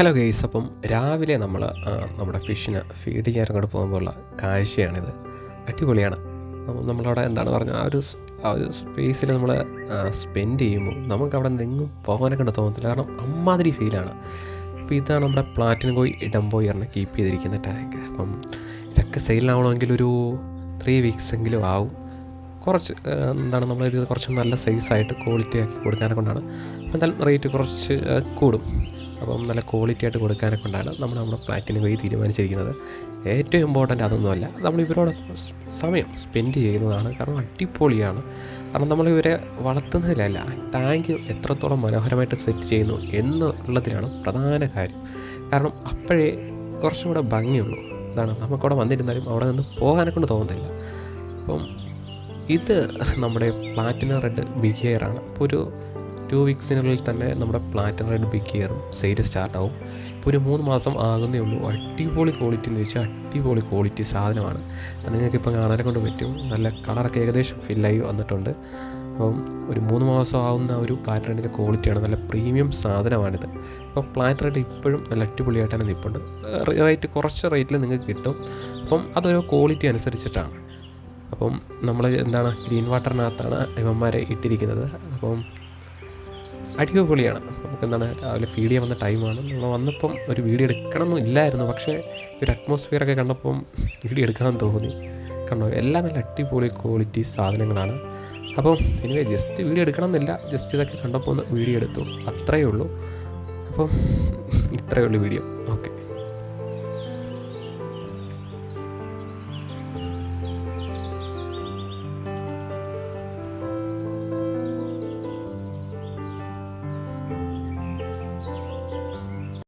Hello guys അപ്പം രാവിലെ നമ്മൾ നമ്മുടെ ഫിഷിന് ഫീഡ് ചെയ്യാൻ അങ്ങോട്ട് പോകുമ്പോഴുള്ള കാഴ്ചയാണിത്. അടിപൊളിയാണ്. നമ്മ- നമ്മളവിടെ എന്താണ് പറഞ്ഞ ആ ഒരു ആ ഒരു സ്പേസിൽ നമ്മൾ സ്പെൻഡ് ചെയ്യുമ്പോൾ നമുക്ക് അവിടെ നിന്നും പോകാനൊക്കെ ഉണ്ട് തോന്നത്തില്ല. കാരണം അമ്മാതിരി ഫീലാണ് അപ്പോൾ ഇതാണ് നമ്മുടെ പ്ലാറ്റിനം കോയി പറഞ്ഞ് കീപ്പ് ചെയ്തിരിക്കുന്ന ടാങ്ക് അപ്പം ഇതൊക്കെ സെയിലാവണമെങ്കിൽ ഒരു ത്രീ വീക്സ് എങ്കിലും ആവും. കുറച്ച് എന്താണ് നമ്മളൊരു കുറച്ച് നല്ല സൈസായിട്ട് ക്വാളിറ്റി ആക്കി കൊടുക്കാനെ കൊണ്ടാണ്. അപ്പം എന്തായാലും റേറ്റ് കുറച്ച് കൂടും. അപ്പം നല്ല ക്വാളിറ്റി ആയിട്ട് കൊടുക്കാനെ കൊണ്ടാണ് നമ്മൾ നമ്മുടെ പ്ലാറ്റിനം പോയി തീരുമാനിച്ചിരിക്കുന്നത്. ഏറ്റവും ഇമ്പോർട്ടന്റ് അതൊന്നുമല്ല. നമ്മൾ ഇവരോട് സമയം സ്പെൻഡ് ചെയ്യുന്നതാണ് കാരണം അടിപൊളിയാണ്. കാരണം നമ്മൾ ഇവരെ വളർത്തുന്നതിലല്ല ടാങ്ക് എത്രത്തോളം മനോഹരമായിട്ട് സെറ്റ് ചെയ്യുന്നു എന്നുള്ളതിലാണ് പ്രധാന കാര്യം. കാരണം അപ്പോഴേ കുറച്ചും കൂടെ ഭംഗിയുള്ളൂ. എന്താണ് നമുക്കവിടെ വന്നിരുന്നാലും അവിടെ നിന്ന് പോകാനെ കൊണ്ട് തോന്നുന്നില്ല അപ്പം ഇത് നമ്മുടെ പ്ലാറ്റിനം റെഡ് ആണ്. അപ്പോൾ ഒരു ടു വീക്സിനുള്ളിൽ തന്നെ നമ്മുടെ പ്ലാറ്റിനം റെഡ് ബിഗ് ഹെയറും സെയിൽ സ്റ്റാർട്ടാവും ഇപ്പോൾ ഒരു മൂന്ന് മാസം ആകുന്നേ ഉള്ളൂ. അടിപൊളി ക്വാളിറ്റി എന്ന് വെച്ചാൽ അടിപൊളി ക്വാളിറ്റി സാധനമാണ്. അത് നിങ്ങൾക്കിപ്പോൾ കാണാനെ കൊണ്ട് പറ്റും. നല്ല കളറൊക്കെ ഏകദേശം ഫില്ലായി വന്നിട്ടുണ്ട്. അപ്പം ഒരു മൂന്ന് മാസം ആവുന്ന ഒരു പ്ലാറ്റ് റെഡിന്റെ ക്വാളിറ്റിയാണ് നല്ല പ്രീമിയം സാധനമാണിത്. അപ്പോൾ പ്ലാറ്റ് റെഡ് ഇപ്പോഴും നല്ല അടിപൊളിയായിട്ടാണ് നിൽപ്പുണ്ട്. റേറ്റ് കുറച്ച് റേറ്റിൽ നിങ്ങൾക്ക് കിട്ടും. അപ്പം അതൊരു ക്വാളിറ്റി അനുസരിച്ചിട്ടാണ്. അപ്പം നമ്മൾ എന്താണ് ഗ്രീൻ വാട്ടറിനകത്താണ് ഇവന്മാരെ ഇട്ടിരിക്കുന്നത്. അപ്പം അടിപൊളിയാണ് നമുക്ക് എന്താണ് രാവിലെ ഫീഡ് ചെയ്യാൻ വന്ന ടൈമാണ് നമ്മൾ വന്നപ്പം ഒരു വീഡിയോ എടുക്കണമെന്നും ഇല്ലായിരുന്നു. പക്ഷേ ഈ അറ്റ്മോസ്ഫിയർ ഒക്കെ കണ്ടപ്പം വീഡിയോ എടുക്കാൻ തോന്നി. കണ്ടോ? എല്ലാം നല്ല അടിപൊളി ക്വാളിറ്റി സാധനങ്ങളാണ്. അപ്പോൾ എനിവേ ജസ്റ്റ് വീഡിയോ എടുക്കണമെന്നില്ല. ജസ്റ്റ് ഇതൊക്കെ കണ്ടപ്പോൾ ഒന്ന് വീഡിയോ എടുത്തു. അത്രയേ ഉള്ളൂ. അപ്പം ഇത്രയേ ഉള്ളൂ വീഡിയോ